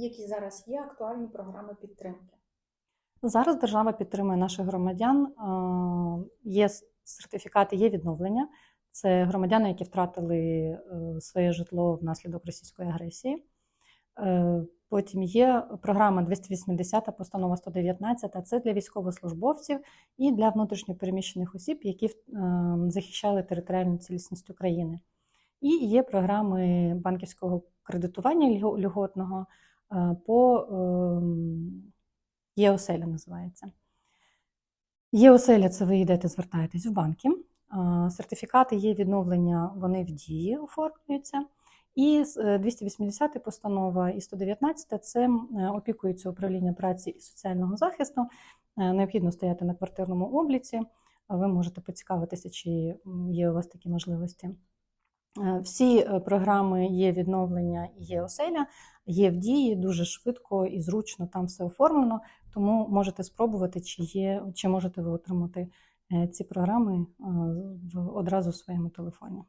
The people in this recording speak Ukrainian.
які зараз є актуальні програми підтримки. Зараз держава підтримує наших громадян. Е, Є сертифікати, є відновлення. Це громадяни, які втратили е, своє житло внаслідок російської агресії. Е, Потім є програма 280, постанова 119, це для військовослужбовців і для внутрішньопереміщених осіб, які захищали територіальну цілісність України. І є програми банківського кредитування льго- льготного по ем, ЄОСЕЛЯ називається. ЄОСЕЛЯ це ви йдете, звертаєтесь в банки. Сертифікати є відновлення, вони в дії оформлюються. І з- е, 280 постанова і 119 це е, опікується управління праці і соціального захисту. Е, Необхідно стояти на квартирному обліці. Ви можете поцікавитися, чи є у вас такі можливості. Е, Всі е, програми є відновлення і є оселя, є в дії дуже швидко і зручно там все оформлено. Тому можете спробувати, чи є, чи можете ви отримати е, ці програми одразу в своєму телефоні.